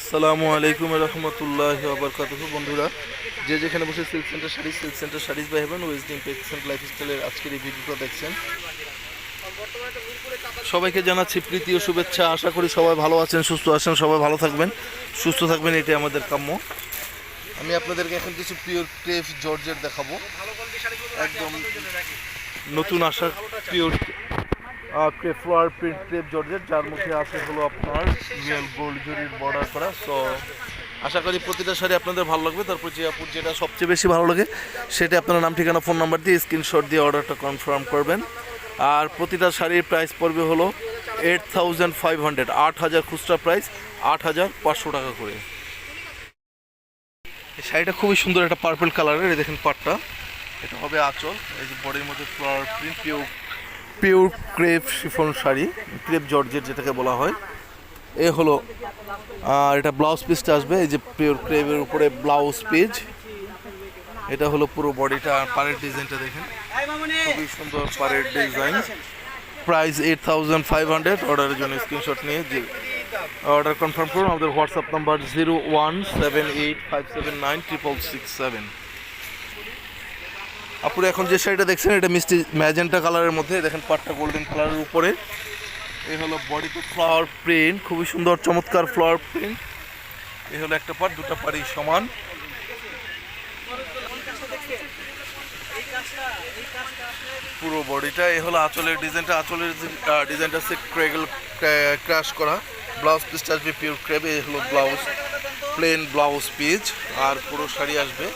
আসসালামু আলাইকুম রহমতুল্লাহ আবরকাতুহ বন্ধুরা, যে যেখানে বসে silk centre sari, silk centre saris by heaven wasting পেক্সেন্ট লাইফস্টাইলের আজকের এই ভিডিওটা দেখছেন। সবাইকে জানাচ্ছি প্রীতি ও শুভেচ্ছা। আশা করি সবাই ভালো আছেন, সুস্থ আছেন, সবাই ভালো থাকবেন। সুস্থ থাকবেন, এটাই আমাদের কাম্য। আমি আপনাদেরকে এখন কিছু পিওর ক্রেফ জর্জের দেখাবো। একদম নতুন আসা pure flower print crepe georgette যার মধ্যে আছে হলো আপনার রিয়েল গোল্ড জরির বর্ডার করা। সো আশা করি প্রতিটা শাড়ি আপনাদের ভালো লাগবে। তারপর যে আপুর যেটা সবচেয়ে বেশি ভালো লাগে, সেটা আপনার নাম, ঠিকানা ফোন নাম্বার দিয়ে স্ক্রিনশট দিয়ে অর্ডারটা কনফার্ম করবেন। আর প্রতিটা শাড়ির প্রাইস পড়বে হলো এইট থাউজেন্ড ফাইভ হান্ড্রেড আট হাজার খুচরা প্রাইস আট হাজার পাঁচশো টাকা করে। এই শাড়িটা খুবই সুন্দর একটা পার্পল কালারের এই দেখেন পাটটা। এটা হবে আঁচল, এই যে বডির মধ্যে flower print pure pure crepe chiffon sari, crepe georgette যেটাকে বলা হয়। এ হলো এটা ব্লাউজ পিসটা আসবে, এই যে পিওর ক্রেপের উপরে ব্লাউজ পিস এটা হলো পুরো বডিটা, আর পাড়ের ডিজাইনটা দেখেন। খুবই সুন্দর পাড়ের design. Price eight thousand five hundred, অর্ডারের জন্য স্ক্রিনশট নিয়ে যে অর্ডার কনফার্ম করুন, আমাদের WhatsApp number zero one seven eight five seven nine triple six seven. আপুরে এখন যে শাড়িটা দেখছেন, এটা মিষ্টি ম্যাজেন্টা কালারের মধ্যে। দেখেন পাটটা গোল্ডেন কালারের উপরে। এই হলো বডিতে ফ্লাওয়ার প্রিন্ট খুবই সুন্দর, চমৎকার ফ্লাওয়ার প্রিন্ট এই হলো একটা পাট, দুটো পাড়ি সমান। পুরো বডিটা এই হলো আঁচলের ডিজাইনটা আঁচলের ডিজাইনটা হচ্ছে ক্রেগল ক্রাশ করা ব্লাউজ পিসটা আসবে পিওর ক্রেব এই হলো ব্লাউজ প্লেন ব্লাউজ পিস আর পুরো শাড়ি আসবে।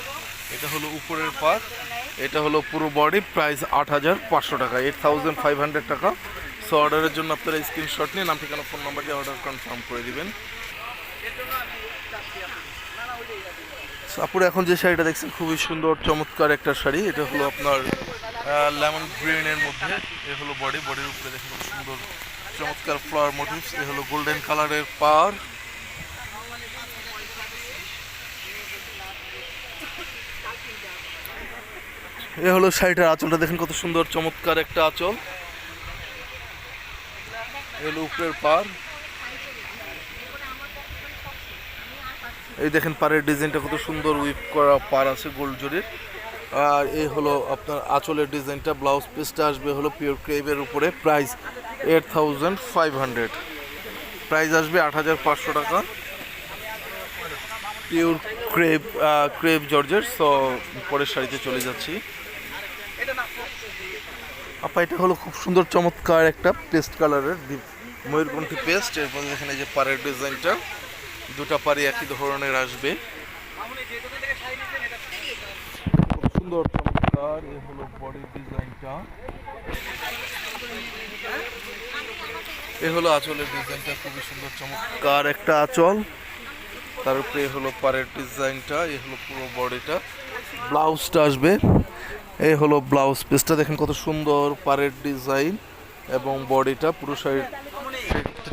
এটা হলো উপরের পার্ট এটা হলো পুরো বডি প্রাইস আট হাজার পাঁচশো টাকা এইট থাউজেন্ড ফাইভ হান্ড্রেড টাকা। সো অর্ডারের জন্য আপনারা স্ক্রিনশট নিয়ে নাম, ঠিকানা ফোন নাম্বার দিয়ে অর্ডার কনফার্ম করে দিবেন। আপুরা, এখন যে শাড়িটা দেখছেন, খুবই সুন্দর, চমৎকার একটা শাড়ি। এটা হলো আপনার লেমন গ্রিনের মধ্যে। এ হলো বডি বডির উপরে দেখেন সুন্দর, চমৎকার ফ্লাওয়ার মোটিভস এ হলো গোল্ডেন কালারের পার। এ হলো শাড়িটার আঁচলটা, দেখেন কত সুন্দর, চমৎকার একটা আঁচল। হলো উপরের পার এই দেখেন পাড়ের ডিজাইনটা কত সুন্দর উইপ করা পার আছে গোল্ড জরির। আর এই হলো আপনার আঁচলের ডিজাইনটা ব্লাউজ পিসটা আসবে হলো পিওর ক্রেভের উপরে price eight thousand five hundred price আসবে আট হাজার পাঁচশো টাকা। পিওর ক্রেপ ক্রেপ জর্জের সো পরের শাড়িতে চলে যাচ্ছি। আপা এটা হলো খুব সুন্দর চমৎকার একটা পেস্ট কালারের ময়ূরকণ্ঠী পেস্ট এরপর এখানে যে পাড়ের ডিজাইনটা দুটা পাড়ি একই ধরনের আসবে। খুব সুন্দর চমৎকার এ হলো বডির ডিজাইনটা। এ হলো আঁচলের ডিজাইনটা খুবই সুন্দর চমৎকার। একটা আঁচল। তার উপরে হলো পাড়ের ডিজাইনটা, এ হলো পুরো বডিটা। ব্লাউজটা আসবে। এই হলো ব্লাউজ পিসটা দেখেন কত সুন্দর পাড়ের ডিজাইন এবং বডিটা। পুরো শাড়ির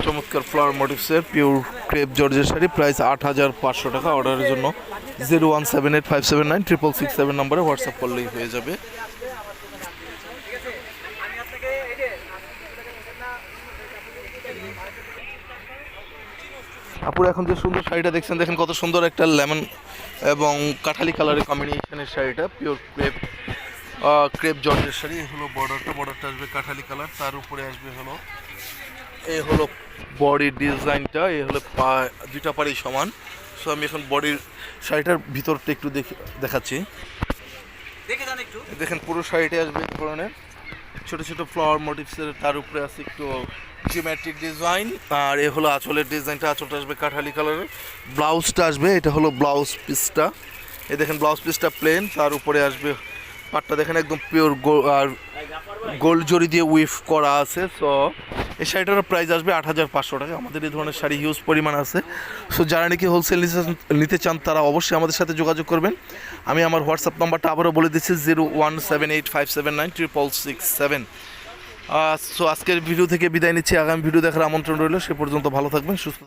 চমৎকার ফ্লাওয়ার মোটিভসের পিওর ক্রেপ জর্জের শাড়ি। প্রাইস আট হাজার পাঁচশো টাকা অর্ডারের জন্য। Zero one seven eight five seven nine triple six seven নম্বরে হোয়াটসঅ্যাপ করলেই হয়ে যাবে। আপুর এখন যে সুন্দর শাড়িটা দেখছেন দেখেন কত সুন্দর একটা লেমন এবং কাঠালি কালারের কম্বিনেশনের শাড়িটা পিওর ক্রেপ ক্রেপ জর্জের শাড়ি। এই হলো বর্ডারটা বর্ডারটা আসবে কাঠালি কালার তার উপরে আসবে হলো এই হলো বডির ডিজাইনটা এই হলো পা দুইটা পাড়ি সমান। সো আমি এখন বডির শাড়িটার ভিতরটা একটু দেখে দেখাচ্ছি। দেখে যান একটু। দেখেন পুরো শাড়িটা আসবে ধরনের। ছোট ছোট ফ্লাওয়ার মোটিভসের তার উপরে আছে একটু জিওমেট্রিক ডিজাইন আর এ হলো আঁচলের ডিজাইনটা আঁচলটা আসবে কাঠালি কালারের ব্লাউজটা আসবে, এটা হলো ব্লাউজ পিসটা এ দেখেন ব্লাউজ পিসটা প্লেন তার উপরে আসবে পাটটা দেখেন একদম পিওর আর গোল্ড জড়ি দিয়ে উইফ করা আছে সো এই শাড়িটার প্রাইস আসবে আট হাজার পাঁচশো টাকা। আমাদের এই ধরনের শাড়ি হিউজ পরিমাণ আছে। সো যারা নাকি হোলসেল নিতে চান তারা অবশ্যই আমাদের সাথে যোগাযোগ করবেন। আমি আমার হোয়াটসঅ্যাপ নাম্বারটা আবারও বলে দিচ্ছি zero one seven eight five seven nine triple six seven so আজকের ভিডিও থেকে বিদায় নিচ্ছি। আগামী ভিডিও দেখার আমন্ত্রণ রইল। সে পর্যন্ত ভালো থাকবেন, সুস্থ